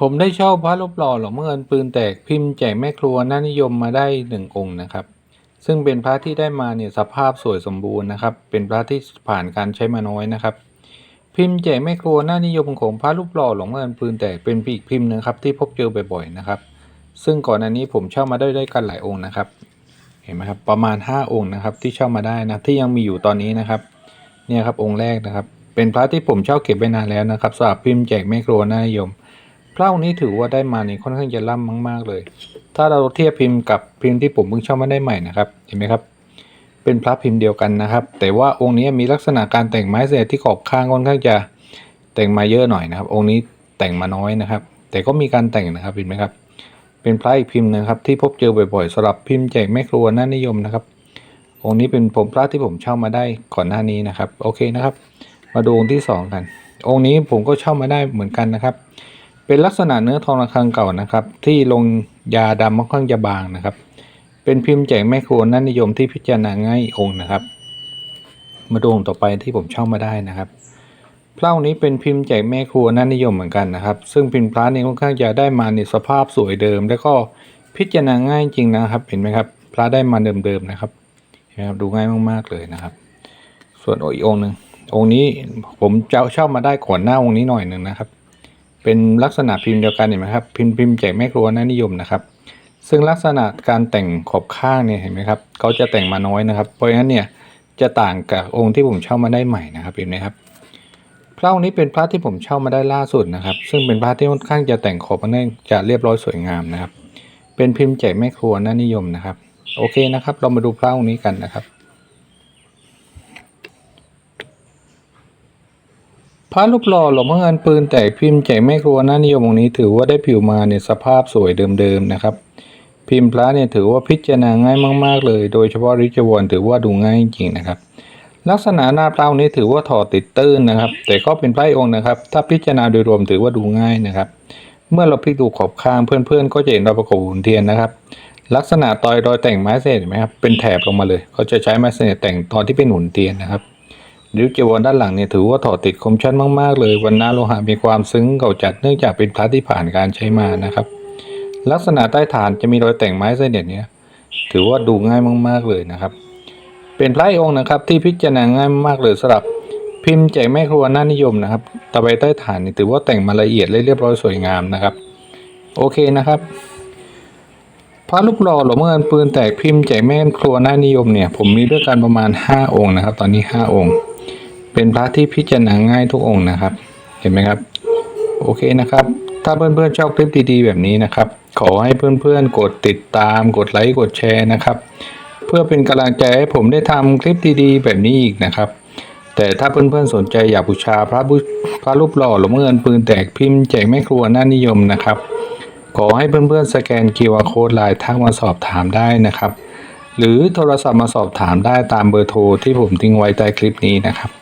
ผมได้เช่าพระรูปหล่อหลวงพ่อเงินปืนแตกพิมพ์แจกแม่ครัวน่านิยมมาได้หนึ่งองค์นะครับ ซึ่งเป็นพระที่ได้มาเนี่ยสภาพสวยสมบูรณ์นะครับ เป็นพระที่ผ่านการใช้มาน้อยนะครับ พิมพ์แจกแม่ครัวน่านิยมของพระรูปหล่อหลวงพ่อเงินปืนแตกเป็นอีกพิมพ์หนึงครับที่พบเจอบ่อยๆนะครับ ซึ่งก่อนอันนี้ผมเช่ามาได้ด้วยกันหลายองค์นะครับ เห็นไหมครับประมาณ 5 องค์นะครับที่เช่ามาได้นะที่ยังมีอยู่ตอนนี้นะครับ เนี่ยครับองค์แรกนะครับ เป็นพระที่ผมเช่าเก็บไว้นานแล้วนะครับสำหรับพิมพ์แจกแม่ครัวน่านิยม พระองค์นี้ถือว่าได้มานี่ค่อนข้างจะล่ำมาก ๆ เลย ถ้าเราเทียบพิมพ์กับพิมพ์ที่ผมเพิ่งเช่ามาได้ใหม่นะครับ เห็นไหมครับ เป็นพระพิมพ์เดียวกันนะครับ แต่ว่าองค์นี้มีลักษณะการแต่งไม้เศษที่ขอบข้างค่อนข้างจะแต่งมาเยอะหน่อยนะครับ องค์นี้แต่งมาน้อยนะครับ แต่ก็มีการแต่งนะครับเห็นไหมครับ เป็นพระอีกพิมพ์นะครับ ที่พบเจอบ่อยๆสำหรับพิมพ์แจกแม่ครัวน่านิยมนะครับ องค์นี้เป็นผมพระที่ผมเช่ามาได้ก่อนหน้านี้นะครับ โอเคนะครับ มาดูองค์ที่สองกัน องค์นี้ผมก็เช่ามาได้เหมือนกันนะครับ เป็นลักษณะเนื้อทองระฆังเก่านะครับ ที่ลงยาดำค่อนข้างจะบางนะครับ เป็นพิมพ์แจกแม่ครัวน่านิยมที่พิจารณาง่ายองค์นะครับ มาดูองค์ต่อไปที่ผมเช่ามาได้นะครับพระองค์นี้เป็นพิมพ์แจกแม่ครัวน่านิยมเหมือนกันนะครับ ซึ่งเป็นพระนี่ค่อนข้างจะได้มาในสภาพสวยเดิม แล้วก็พิจารณาง่ายจริงนะครับเห็นไหมครับพระได้มาเดิมๆนะครับนไหมครับดูง่ายมากๆเลยนะครับ ส่วนอีกองค์หนึ่งองค์นี้ผมเจ้าเช่ามาได้ก่อนหน้าองค์นี้หน่อยหนึ่งนะครับ เป็นลักษณะพิมพ์เดียวกันเห็นไหมครับพิมพ์พิมพ์แจกแม่ครัวน่านิยมนะครับ ซึ่งลักษณะการแต่งขอบข้างเนี่ยเห็นไหมครับเขาจะแต่งมาน้อยนะครับ เพราะฉะนั้นเนี่ยจะต่างกับองค์ที่ผมเช่ามาได้ใหม่นะครับเห็นไหมครับพระองค์นี้เป็นพระที่ผมเช่ามาได้ล่าสุดนะครับ ซึ่งเป็นพระที่ค่อนข้างจะแต่งขอบค่อนข้าจะเรียบร้อยสวยงามนะครับ เป็นพิมพ์แจกแม่ครัวน่านิยมนะครับ โอเคนะครับ เรามาดูพระองค์นี้กันนะครับ พระรูปหล่อหลวงพ่อเงินปืนแตกพิมพ์แจกแม่ครัวน่านิยมองค์นี้ถือว่าได้ผิวมาในสภาพสวยเดิมๆนะครับ พิมพ์พระเนี่ยถือว่าพิจารณาง่ายมาก ๆ เลย โดยเฉพาะริจวรถือว่าดูง่ายจริงๆนะครับ ลักษณะหน้าเปล่านี้ถือว่าถอดติดตื้นนะครับ แต่ก็เป็นพระองค์นะครับ ถ้าพิจารณาโดยรวมถือว่าดูง่ายนะครับ เมื่อเราพลิกดูขอบข้างเพื่อนๆ ก็จะเห็นรอยประกบหุ่นเทียนนะครับ ลักษณะตอยรอยแต่งไม้เศษเห็นไหมครับเป็นแถบลงมาเลย เขาจะใช้ไม้เศษแต่งตอนที่เป็นหุ่นเทียนนะครับ ริ้วจีวรด้านหลังเนี่ยถือว่าถอดติดคมชัดมากๆ เลยวันนาโลหะมีความซึ้งเก่าจัดเนื่องจากเป็นพระที่ผ่านการใช้มานะครับ ลักษณะใต้ฐานจะมีรอยแต่งไม้เส้นเด็ดเนี่ยถือว่าดูง่ายมากๆเลยนะครับ เป็นพระองค์นะครับที่พิจารณาง่ายมากเลยสำหรับพิมพ์แจกแม่ครัวน่านิยมนะครับตะไบใต้ฐานนี่ถือว่าแต่งมาละเอียดเรียบร้อยสวยงามนะครับ โอเคนะครับพระรูปหล่อหลวงเงินปืนแตกพิมพ์แจกแม่ครัวน่านิยมเนี่ย ผมมีด้วยกันประมาณ 5 องค์นะครับ ตอนนี้ 5 องค์ เป็นพระที่พิจารณาง่ายทุกองค์นะครับ เห็นไหมครับ โอเคนะครับ ถ้าเพื่อนๆชอบคลิปดีๆแบบนี้นะครับ ขอให้เพื่อนๆกดติดตาม กดไลค์ กดแชร์นะครับ เพื่อเป็นกำลังใจให้ผมได้ทำคลิปดีๆ แบบนี้อีกนะครับ แต่ถ้าเพื่อนๆสนใจอยากบูชาพระพระรูปหล่อหลวงเงินปืนแตกพิมพ์แจกแม่ครัวน่านิยมนะครับ ขอให้เพื่อนๆสแกน QR Code ไลน์ทักมาสอบถามได้นะครับ หรือโทรศัพท์มาสอบถามได้ตามเบอร์โทรที่ผมทิ้งไว้ใต้คลิปนี้นะครับ